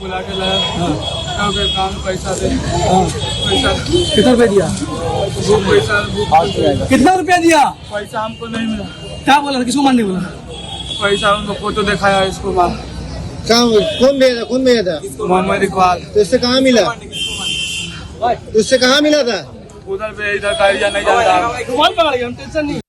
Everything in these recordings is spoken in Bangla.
बुला के लाया कहा के काम पैसा दे पैसा कितना रुपया दिया वो पैसा वो कितना रुपया दिया पैसा हमको नहीं मिला क्या बोला था किसको मारने बोला था पैसा उनको फोटो दिखाया इसको मार कहाँ कौन भेजा था कौन भेजा था मोहम्मद इकबाल तो इससे कहाँ मिला तो इससे कहाँ मिला था उधर पे इधर गाड़ियाँ नहीं जाता रुमाल पकड़ गया हम टेंशन नहीं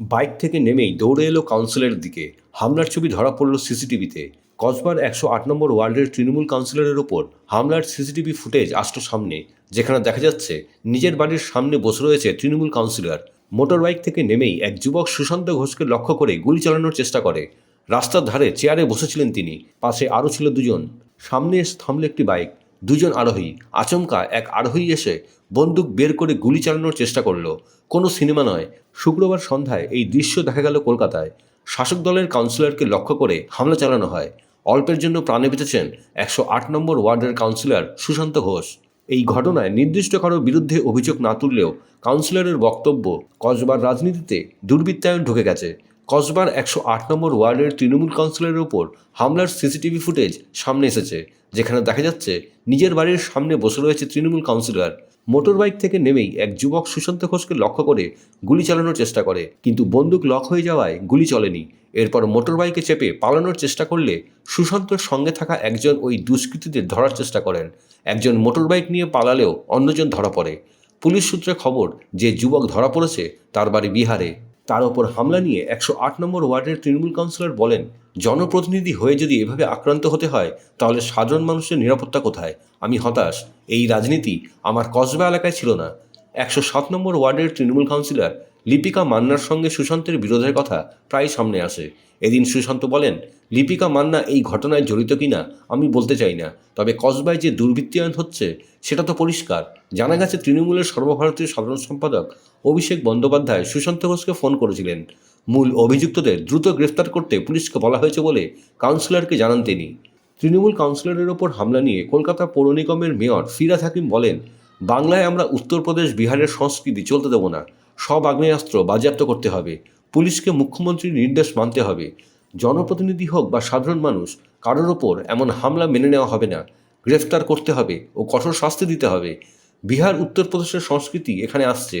বাইক থেকে নেমেই দৌড়ে এলো কাউন্সিলের দিকে হামলার ছবি ধরা পড়ল সিসিটিভিতে কসবার একশো আট নম্বর ওয়ার্ডের তৃণমূল কাউন্সিলরের ওপর হামলার সিসিটিভি ফুটেজ আসলো সামনে, যেখানে দেখা যাচ্ছে নিজের বাড়ির সামনে বসে রয়েছে তৃণমূল কাউন্সিলর। মোটর বাইক থেকে নেমেই এক যুবক সুশান্ত ঘোষকে লক্ষ্য করে গুলি চালানোর চেষ্টা করে। রাস্তার ধারে চেয়ারে বসেছিলেন তিনি, পাশে আরও ছিল দুজন। সামনে থামল একটি বাইক। দুজন আরোহী। আচমকা এক আরোহী এসে বন্দুক বের করে গুলি চালানোর চেষ্টা করল। কোনো সিনেমা নয়। শুক্রবার সন্ধ্যায় এই দৃশ্য দেখা গেল কলকাতায়। শাসক দলের কাউন্সিলরকে লক্ষ্য করে হামলা চালানো হয়। অল্পের জন্য প্রাণে বেঁচেছেন একশো আট নম্বর ওয়ার্ডের কাউন্সিলর সুশান্ত ঘোষ। এই ঘটনায় নির্দিষ্ট কারোর বিরুদ্ধে অভিযোগ না তুললেও কাউন্সিলরের বক্তব্য কসবার রাজনীতিতে দুর্বৃত্তায়ন ঢুকে গেছে। কসবার একশো আট নম্বর ওয়ার্ডের তৃণমূল কাউন্সিলরের ওপর হামলার সিসিটিভি ফুটেজ সামনে এসেছে, যেখানে দেখা যাচ্ছে নিজের বাড়ির সামনে বসে রয়েছে তৃণমূল কাউন্সিলর। মোটর বাইক থেকে নেমেই এক যুবক সুশান্ত ঘোষকে লক্ষ্য করে গুলি চালানোর চেষ্টা করে। কিন্তু বন্দুক লক হয়ে যাওয়ায় গুলি চলেনি। এরপর মোটর বাইকে চেপে পালানোর চেষ্টা করলে সুশান্তর সঙ্গে থাকা একজন ওই দুষ্কৃতীদের ধরার চেষ্টা করেন। একজন মোটর বাইক নিয়ে পালালেও অন্যজন ধরা পড়ে। পুলিশ সূত্রে খবর, যে যুবক ধরা পড়েছে তার বাড়ি বিহারে। তার ওপর হামলা নিয়ে একশো আট নম্বর ওয়ার্ডের তৃণমূল কাউন্সিলর বলেন, জনপ্রতিনিধি হয়ে যদি এভাবে আক্রান্ত হতে হয়, তাহলে সাধারণ মানুষের নিরাপত্তা কোথায়? আমি হতাশ। এই রাজনীতি আমার কসবা এলাকায় ছিল না। একশো সাত নম্বর ওয়ার্ডের তৃণমূল কাউন্সিলর লিপিকা মান্নার সঙ্গে সুশান্তের বিরোধের কথা প্রায় সামনে আসে। এদিন সুশান্ত বলেন, লিপিকা মান্না এই ঘটনায় জড়িত কিনা আমি বলতে চাই না। তবে কসবায় যে দুর্বৃত্তায়ন হচ্ছে, সেটা তো পরিষ্কার। জানা গেছে, তৃণমূলের সর্বভারতীয় সাধারণ সম্পাদক অভিষেক বন্দ্যোপাধ্যায় সুশান্ত ঘোষকে ফোন করেছিলেন। মূল অভিযুক্তদের দ্রুত গ্রেফতার করতে পুলিশকে বলা হয়েছে বলে কাউন্সিলরকে জানান তিনি। তৃণমূল কাউন্সিলরের ওপর হামলা নিয়ে কলকাতা পৌর নিগমের মেয়র ফিরাদ হাকিম বলেন, বাংলায় আমরা উত্তরপ্রদেশ, বিহারের সংস্কৃতি চলতে দেব না। সব আগ্নেয়াস্ত্র বাজেয়াপ্ত করতে হবে। পুলিশকে মুখ্যমন্ত্রীর নির্দেশ মানতে হবে। জনপ্রতিনিধি হোক বা সাধারণ মানুষ, কারোর ওপর এমন হামলা মেনে নেওয়া হবে না। গ্রেফতার করতে হবে ও কঠোর শাস্তি দিতে হবে। বিহার, উত্তরপ্রদেশের সংস্কৃতি এখানে আসছে।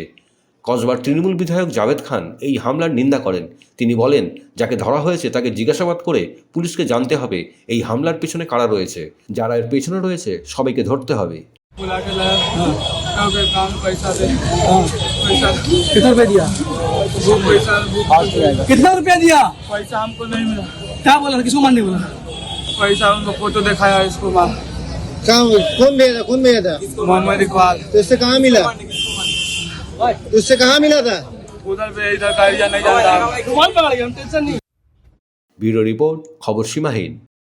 কসবার তৃণমূল বিধায়ক জাভেদ খান এই হামলার নিন্দা করেন। তিনি বলেন, যাকে ধরা হয়েছে তাকে জিজ্ঞাসাবাদ করে পুলিশকে জানতে হবে এই হামলার পেছনে কারা রয়েছে। যারা এর পেছনে রয়েছে সবাইকে ধরতে হবে। बुला के लाया कहा के काम पैसा दे पैसा कितना रुपया दिया वो पैसा वो कितना रुपया दिया पैसा हमको नहीं मिला क्या बोला था किसको मारने बोला था पैसा उनको फोटो दिखाया इसको मार कहाँ कौन भेजा था कौन भेजा था मोहम्मद इकबाल तो इससे कहाँ मिला तो इससे कहाँ मिला था उधर पे इधर गाड़ियाँ नहीं जाता रुमाल पकड़ गया हम